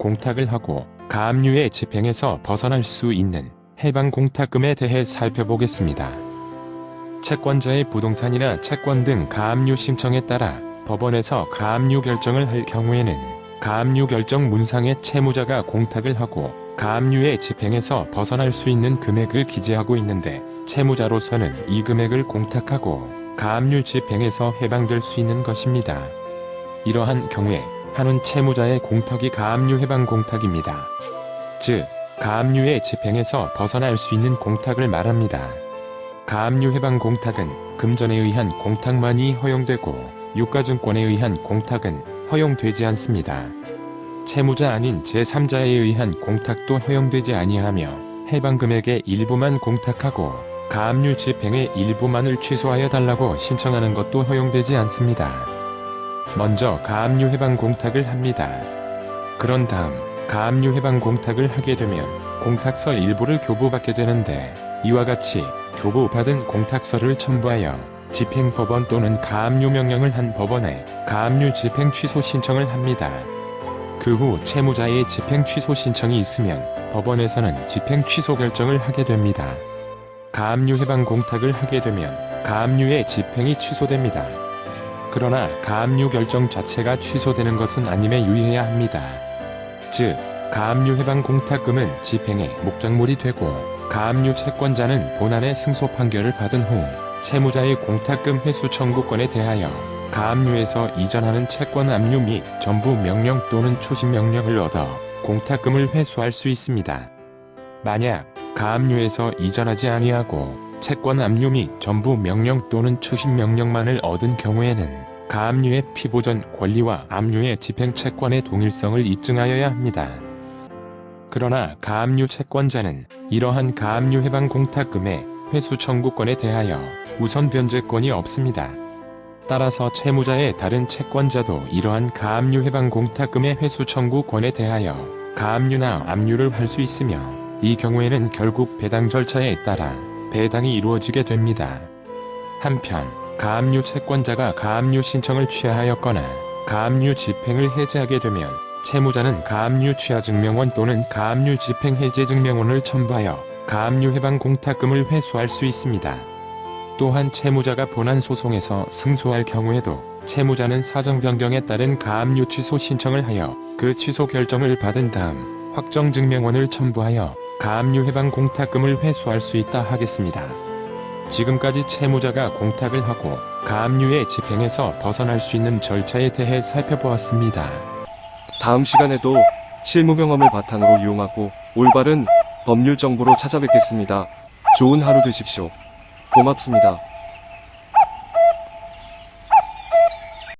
공탁을 하고 가압류의 집행에서 벗어날 수 있는 해방 공탁금에 대해 살펴보겠습니다. 채권자의 부동산이나 채권 등 가압류 신청에 따라 법원에서 가압류 결정을 할 경우에는 가압류 결정 문상에 채무자가 공탁을 하고 가압류의 집행에서 벗어날 수 있는 금액을 기재하고 있는데 채무자로서는 이 금액을 공탁하고 가압류 집행에서 해방될 수 있는 것입니다. 이러한 경우에 한은 채무자의 공탁이 가압류 해방 공탁입니다. 즉, 가압류의 집행에서 벗어날 수 있는 공탁을 말합니다. 가압류 해방 공탁은 금전에 의한 공탁만이 허용되고 유가증권에 의한 공탁은 허용되지 않습니다. 채무자 아닌 제3자에 의한 공탁도 허용되지 아니하며 해방 금액의 일부만 공탁하고 가압류 집행의 일부만을 취소하여 달라고 신청하는 것도 허용되지 않습니다. 먼저 가압류 해방 공탁을 합니다. 그런 다음 가압류 해방 공탁을 하게 되면 공탁서 일부를 교부받게 되는데 이와 같이 교부받은 공탁서를 첨부하여 집행법원 또는 가압류 명령을 한 법원에 가압류 집행 취소 신청을 합니다. 그 후 채무자의 집행 취소 신청이 있으면 법원에서는 집행 취소 결정을 하게 됩니다. 가압류 해방 공탁을 하게 되면 가압류의 집행이 취소됩니다. 그러나 가압류 결정 자체가 취소되는 것은 아님에 유의해야 합니다. 즉, 가압류 해방 공탁금은 집행의 목적물이 되고 가압류 채권자는 본안의 승소 판결을 받은 후 채무자의 공탁금 회수 청구권에 대하여 가압류에서 이전하는 채권 압류 및 전부 명령 또는 추심 명령을 얻어 공탁금을 회수할 수 있습니다. 만약 가압류에서 이전하지 아니하고 채권 압류 및 전부 명령 또는 추심 명령만을 얻은 경우에는 가압류의 피보전 권리와 압류의 집행 채권의 동일성을 입증하여야 합니다. 그러나 가압류 채권자는 이러한 가압류 해방 공탁금의 회수 청구권에 대하여 우선 변제권이 없습니다. 따라서 채무자의 다른 채권자도 이러한 가압류 해방 공탁금의 회수 청구권에 대하여 가압류나 압류를 할 수 있으며 이 경우에는 결국 배당 절차에 따라 배당이 이루어지게 됩니다. 한편 가압류 채권자가 가압류 신청을 취하하였거나 가압류 집행을 해제하게 되면 채무자는 가압류 취하 증명원 또는 가압류 집행 해제 증명원을 첨부하여 가압류 해방 공탁금을 회수할 수 있습니다. 또한 채무자가 본안 소송에서 승소할 경우에도 채무자는 사정 변경에 따른 가압류 취소 신청을 하여 그 취소 결정을 받은 다음 확정 증명원을 첨부하여 가압류 해방 공탁금을 회수할 수 있다 하겠습니다. 지금까지 채무자가 공탁을 하고 가압류의 집행에서 벗어날 수 있는 절차에 대해 살펴보았습니다. 다음 시간에도 실무 경험을 바탕으로 이용하고 올바른 법률 정보로 찾아뵙겠습니다. 좋은 하루 되십시오. 고맙습니다.